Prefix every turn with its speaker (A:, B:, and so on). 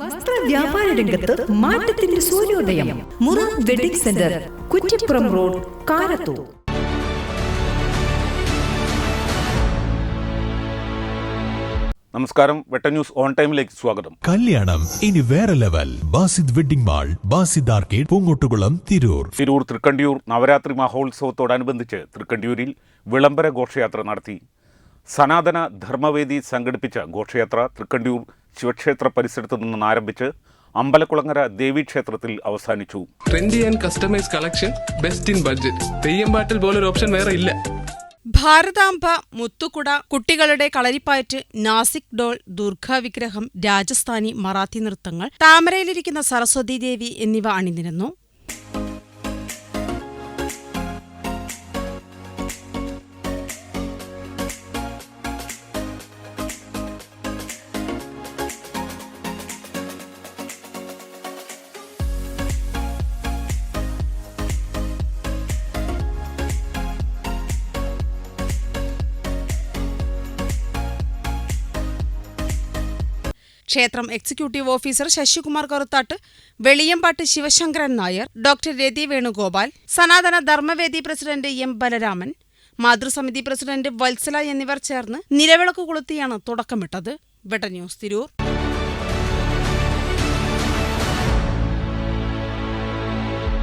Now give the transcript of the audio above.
A: വസ്ത്ര വ്യാപാര രംഗത്ത് മാറ്റത്തിന്റെ സൂര്യോദയം. മുറ wedding centre Kuttippuram road Karathur.
B: നമസ്കാരം. വെട്ട ന്യൂസ് ഓൺ ടൈമിലേക്ക് സ്വാഗതം.
C: കല്യാണം ഇനി വേറെ level. Basid wedding mall Basid arcade Poonkottukulam Tirur.
B: Tirur Thrikkandiyur Navaratri മഹോത്സവത്തോടനുബന്ധിച്ച് തൃക്കണ്ടിയൂരിൽ വിളംബര ഘോഷയാത്ര നടത്തി. സനാതന ധർമ്മവേദി സംഘടിപ്പിച്ച ഘോഷയാത്ര തൃക്കണ്ടിയൂർ ശിവക്ഷേത്ര പരിസരത്ത് നിന്നും ആരംഭിച്ച് അമ്പലക്കുളങ്ങര ദേവി ക്ഷേത്രത്തിൽ അവസാനിച്ചു.
D: Trendy and customise collection best in budget പോലൊരു ഓപ്ഷൻ വേറെ ഇല്ല.
E: ഭാരതാംബ മുത്തുകുട കുട്ടികളുടെ കളരിപ്പയറ്റ് നാസിക് ഡോൾ ദുർഗ വിഗ്രഹം രാജസ്ഥാനി മറാത്തി നൃത്തങ്ങൾ താമരയിലിരിക്കുന്ന സരസ്വതി ദേവി എന്നിവ അണിനിരന്നു. ക്ഷേത്രം executive officer Sasikumar Karuthatt Veliyampatt Sivasankaran Nair doctor Rathi Venugopal Sanathana Dharmavedi president M Balaraman മാതൃസമിതി president Vatsala എന്നിവർ ചേർന്ന് നിലവിളക്ക് കൊളുത്തിയാണ് തുടക്കമിട്ടത്. വെട്ട ന്യൂസ് തിരൂർ.